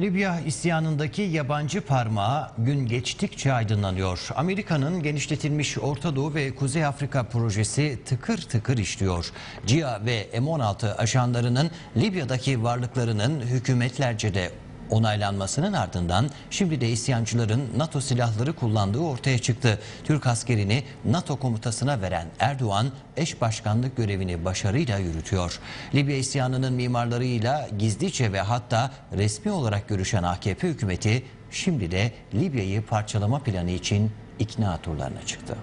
Libya isyanındaki yabancı parmağı gün geçtikçe aydınlanıyor. Amerika'nın genişletilmiş Orta Doğu ve Kuzey Afrika projesi tıkır tıkır işliyor. CIA ve M16 ajanlarının Libya'daki varlıklarının hükümetlerce de onaylanmasının ardından şimdi de isyancıların NATO silahları kullandığı ortaya çıktı. Türk askerini NATO komutasına veren Erdoğan eş başkanlık görevini başarıyla yürütüyor. Libya isyanının mimarlarıyla gizlice ve hatta resmi olarak görüşen AKP hükümeti şimdi de Libya'yı parçalama planı için ikna turlarına çıktı.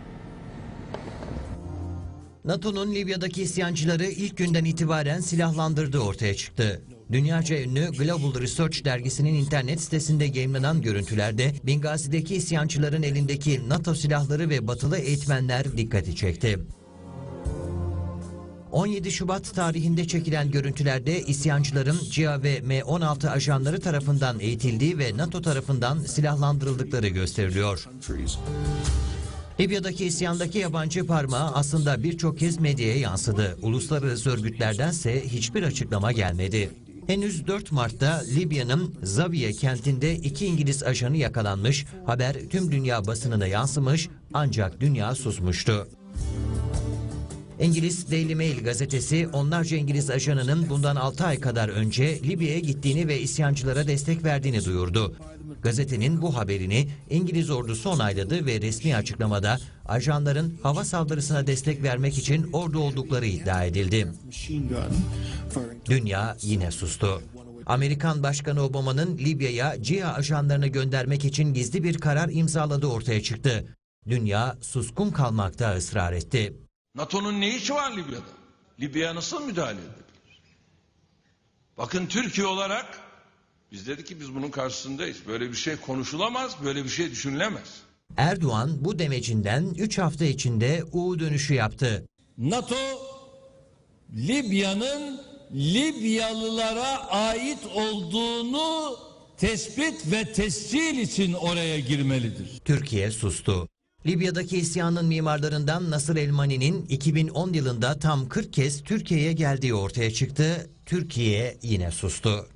NATO'nun Libya'daki isyancıları ilk günden itibaren silahlandırdığı ortaya çıktı. Dünyaca ünlü Global Research dergisinin internet sitesinde yayınlanan görüntülerde Bingazi'deki isyancıların elindeki NATO silahları ve batılı eğitmenler dikkati çekti. 17 Şubat tarihinde çekilen görüntülerde isyancıların CIA ve M16 ajanları tarafından eğitildiği ve NATO tarafından silahlandırıldıkları gösteriliyor. Libya'daki isyandaki yabancı parmağı aslında birçok kez medyaya yansıdı. Uluslararası örgütlerdense hiçbir açıklama gelmedi. Henüz 4 Mart'ta Libya'nın Zaviye kentinde iki İngiliz ajanı yakalanmış, haber tüm dünya basınına yansımış ancak dünya susmuştu. İngiliz Daily Mail gazetesi onlarca İngiliz ajanının bundan 6 ay kadar önce Libya'ya gittiğini ve isyancılara destek verdiğini duyurdu. Gazetenin bu haberini İngiliz ordusu onayladı ve resmi açıklamada ajanların hava saldırısına destek vermek için ordu oldukları iddia edildi. Dünya yine sustu. Amerikan Başkanı Obama'nın Libya'ya CIA ajanlarını göndermek için gizli bir karar imzaladığı ortaya çıktı. Dünya suskun kalmakta ısrar etti. NATO'nun ne işi var Libya'da? Libya'ya nasıl müdahale edilir? Bakın Türkiye olarak biz dedik ki biz bunun karşısındayız. Böyle bir şey konuşulamaz, böyle bir şey düşünülemez. Erdoğan bu demecinden 3 hafta içinde U dönüşü yaptı. NATO Libya'nın Libyalılara ait olduğunu tespit ve tescil için oraya girmelidir. Türkiye sustu. Libya'daki isyanın mimarlarından Nasır Elmani'nin 2010 yılında tam 40 kez Türkiye'ye geldiği ortaya çıktı. Türkiye yine sustu.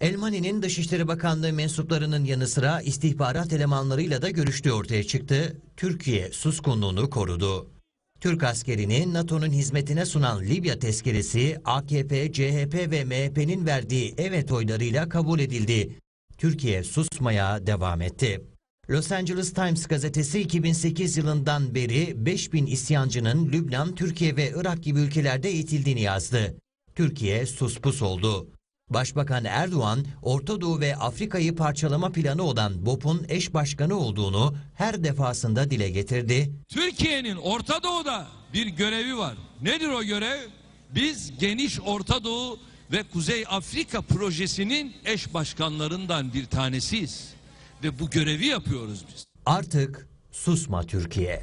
Elmani'nin Dışişleri Bakanlığı mensuplarının yanı sıra istihbarat elemanlarıyla da görüştüğü ortaya çıktı. Türkiye suskunluğunu korudu. Türk askerini NATO'nun hizmetine sunan Libya tezkeresi AKP, CHP ve MHP'nin verdiği evet oylarıyla kabul edildi. Türkiye susmaya devam etti. Los Angeles Times gazetesi 2008 yılından beri 5000 isyancının Lübnan, Türkiye ve Irak gibi ülkelerde eğitildiğini yazdı. Türkiye suspus oldu. Başbakan Erdoğan, Orta Doğu ve Afrika'yı parçalama planı olan BOP'un eş başkanı olduğunu her defasında dile getirdi. Türkiye'nin Orta Doğu'da bir görevi var. Nedir o görev? Biz geniş Orta Doğu ve Kuzey Afrika projesinin eş başkanlarından bir tanesiyiz. Ve bu görevi yapıyoruz biz. Artık susma Türkiye.